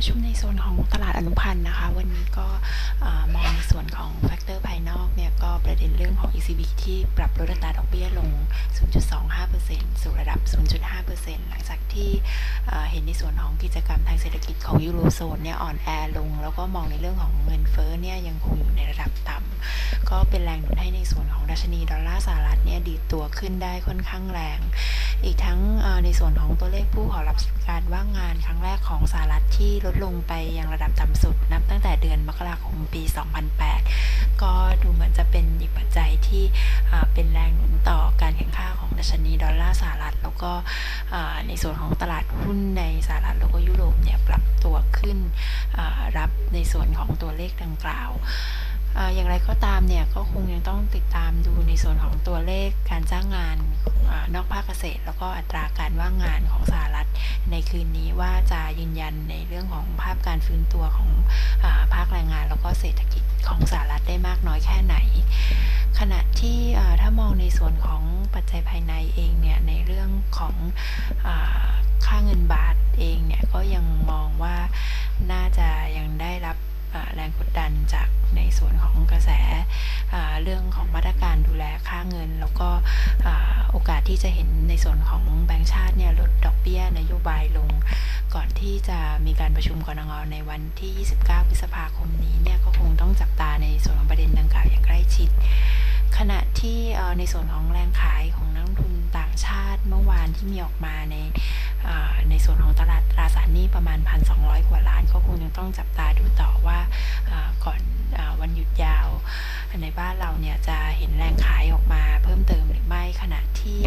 ประชุมในโซนของตลาดอนุพันธ์นะคะ วันนี้ก็มองในส่วนของแฟกเตอร์ภายนอกเนี่ยก็ประเด็นเรื่องของ ECB ที่ปรับลดอัตราดอกเบี้ยลง 0.25%สู่ระดับ 0.5%หลังจากที่เห็นในส่วนของกิจกรรมทางเศรษฐกิจของยูโรโซนเนี่ยอ่อนแอลง แล้วก็มองในเรื่องของเงินเฟ้อเนี่ยยังคงอยู่ในระดับต่ำก็เป็นแรงหนุนให้ในส่วนของดัชนีดอลลาร์สหรัฐเนี่ยดีดตัวขึ้นได้ค่อนข้างแรง อีกทั้งในส่วนของตัวเลขผู้ขอรับการว่างงานครั้งแรกของสหรัฐที่ลดลงไปยังระดับต่ำสุด นับตั้งแต่เดือนมกราคมปี 2008 ก็ดูเหมือนจะเป็นอีกปัจจัยที่เป็นแรงหนุนต่อการแข่งข้าของดัชนีดอลลาร์สหรัฐ แล้วก็ในส่วนของตลาดหุ้นในสหรัฐแล้วก็ยุโรปเนี่ยปรับตัวขึ้นรับในส่วนของตัวเลขดังกล่าว อย่างไรก็ตามเนี่ยก็คงยังต้องติดตามดูในส่วนของตัวเลขการจ้างงานอนอกภาคเกษตร แล้วก็อัตราการว่างงานของสหรัฐในคืนนี้ว่าจะยืนยันในเรื่องของภาพการฟื้นตัวของอภาคแรงงาน แล้วก็เศรษฐกิจของสหรัฐได้มากน้อยแค่ไหน ขณะที่ถ้ามองในส่วนของปัจจัยภายในเองเนี่ยในเรื่องของอค่าเงินบาทเองเนี่ยก็ยังมองว่าน่าจะยังได้รับ แรงกดดันจากในส่วนของกระแสเรื่องของมาตรการดูแลค่าเงิน แล้วก็โอกาสที่จะเห็นในส่วนของแบงก์ชาติเนี่ยลดดอกเบี้ยนโยบายลง ก่อนที่จะมีการประชุมกรงงในวันที่ 29 พฤษภาคมนี้เนี่ยก็คงต้องจับตาในส่วนของประเด็นดังกล่าวอย่างใกล้ชิด ขณะที่ในส่วนของแรงขายของนักทุนต่างชาติเมื่อวานที่มีออกมาในในส่วนของตลาด สารหนี้ประมาณ 1,200 กว่าล้านก็คงยังต้องจับตาดูต่อว่าก่อนวันหยุดยาว ในบ้านเราเนี่ยจะเห็นแรงขายออกมาเพิ่มเติมหรือไม่ขณะที่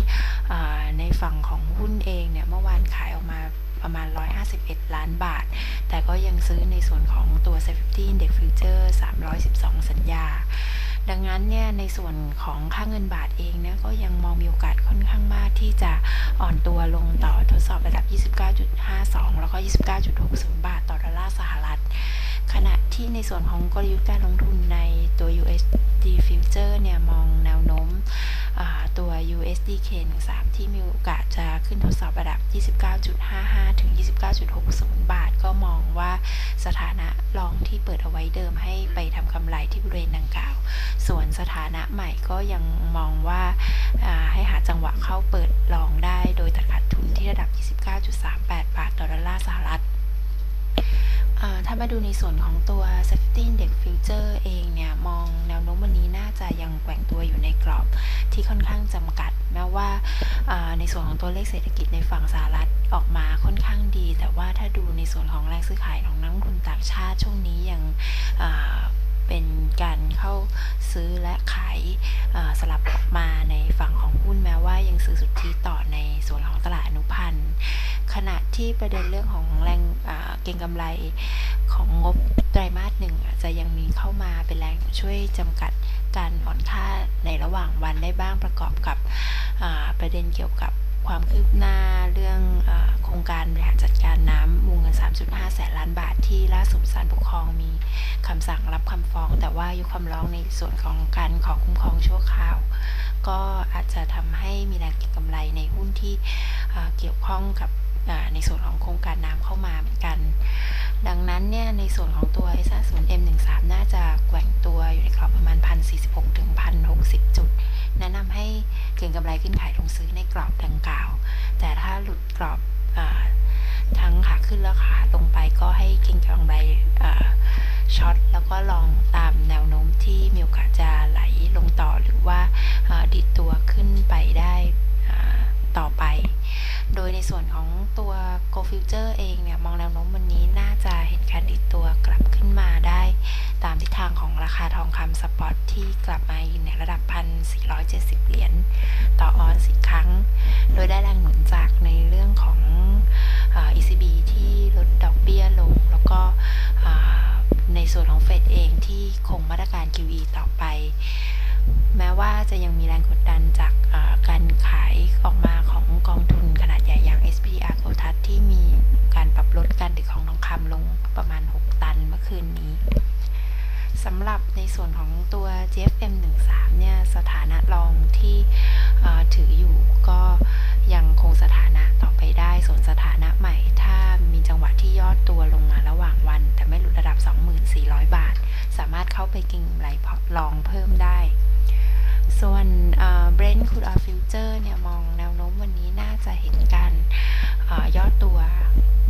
ในฝั่งของหุ้นเองเนี่ยเมื่อวานขายออกมาประมาณ 151 ล้านบาท แต่ก็ยังซื้อในส่วนของตัว Safety Index Future 312 สัญญา ดังนั้นเนี่ยในส่วนของค่าเงินบาทเองเนี่ยก็ยังมองมีโอกาสค่อนข้างมากที่จะอ่อนตัวลงต่อทดสอบระดับ 29.52 แล้วก็ 29.60 บาทต่อดอลลาร์สหรัฐ ขณะที่ในส่วนของกลยุทธ์การลงทุนในตัว USD Future เนี่ยมองแนวโน้มตัว USD K13 ที่มีโอกาสจะขึ้นทดสอบระดับ 29.55 ถึง 29.60 บาท ก็มองว่าสถานะรองที่เปิดเอาไว้เดิมให้ไป ทำกำไรที่บริเวณดังกล่าว ส่วนสถานะใหม่ก็ยังมองว่าให้หาจังหวะเข้าเปิดลองได้ โดยตัดขาดทุนที่ระดับ 29.38 บาทต่อดอลลาร์สหรัฐถ้ามาดูในส่วนของตัว Safety Index Future เองเนี่ย มองแนวโน้มวันนี้น่าจะยังแกว่งตัวอยู่ในกรอบที่ค่อนข้างจำกัด แม้ว่าในส่วนของตัวเลขเศรษฐกิจในฝั่งสหรัฐออกมาค่อนข้างดี แต่ว่าถ้าดูในส่วนของแรงซื้อขายของนักลงทุนต่างชาติช่วงนี้ยัง เป็นการเข้าซื้อและขายสลับออกมาในฝั่งของหุ้นแม้ว่ายังซื้อสุทธิต่อในส่วนของตลาดอนุพันธ์ขณะที่ประเด็นเรื่องของแรงเก็งกำไรของงบไตรมาสหนึ่งจะยังมีเข้ามาเป็นแรงช่วยจำกัดการอ่อนค่าในระหว่างวันได้บ้างประกอบกับประเด็นเกี่ยวกับ ความคืบหน้าเรื่องอโครงการบริหารจัดการน้ำวงเงิน 3.5 แสนล้านบาทที่ล่าสุดศาลปกครองมีคำสั่งรับคำฟ้อง แต่ว่ายกคำร้องในส่วนของการขอคุ้มครองชั่วคราว ก็อาจจะทำให้มีแรงเก็งกำไรในหุ้นที่เกี่ยวข้องกับ ในส่วนของโครงการน้ำเข้ามาเหมือนกัน ดังนั้นเนี่ยในส่วนของตัว s อ0 M13 น่าจะแกว่งตัวอยู่ในกรอบประมาณ 1,046 ถึง 1,060 จุด แนะนำให้เก็งกำไรขึ้นขายลงซื้อในกรอบดังกล่าว แต่ถ้าหลุดกรอบอทั้งขาขึ้นแล้วขาลงไปก็ให้เก็งกำไรช็อตแล้วก็ลองตามแนวโน้มที่มีโอกาสจะไหล Go Future เองเนี่ยมองแนวโน้มวันนี้น่าจะเห็นการดิดตัวกลับขึ้นมาได้ ตามทิศทางของราคาทองคำสปอตที่กลับมาอยู่ในระดับ 1,470 เหรียญต่อออนซ์สิครั้ง โดยได้แรงหนุนจากในเรื่องของอ ECB ที่ลดดอกเบี้ยลง แล้วก็ในส่วนของเฟดเองที่คงมาตรการ QE ต่อไป แม้ว่าจะยังมีแรงกดดันจากการ ลองเพิ่มได้ ส่วนเบรนท์คูดออฟฟิวเจอร์เนี่ยมองแนวโน้มวันนี้น่าจะเห็นการย่อตัว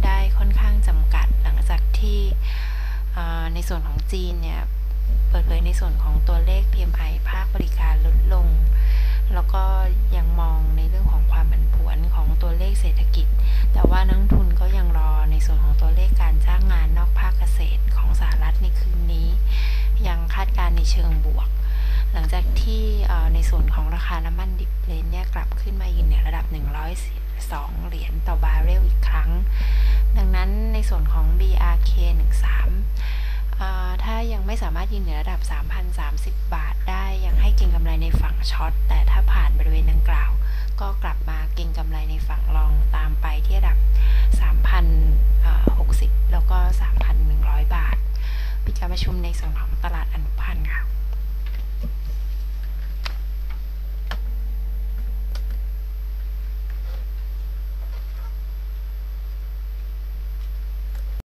ได้ค่อนข้างจำกัดหลังจากที่ในส่วนของจีนเนี่ยเปิดเผยในส่วนของตัวเลข PMI ภาคบริการลดลง แล้วก็ยังมองในเรื่องของความผันผวนของตัวเลขเศรษฐกิจ แต่ว่านักทุนก็ยังรอ เชิงบวก หลังจากที่ในส่วนของราคาน้ำมันดิบเลนเนี่ยกลับขึ้นมายืนในระดับ 102 เหรียญต่อบาร์เรลอีกครั้ง ดังนั้นในส่วนของ BRK 13ถ้ายังไม่สามารถยืนเหนือระดับ 3,030 บาทได้ยังให้เก็งกำไรในฝั่งช็อต แต่ถ้าผ่านบริเวณดังกล่าว ก็กลับมาเก็งกำไรในฝั่งรองตามไปที่ระดับ 3,060 แล้วก็ 3,100 บาท ปิดการประชุมในส่วนของตลาดอัน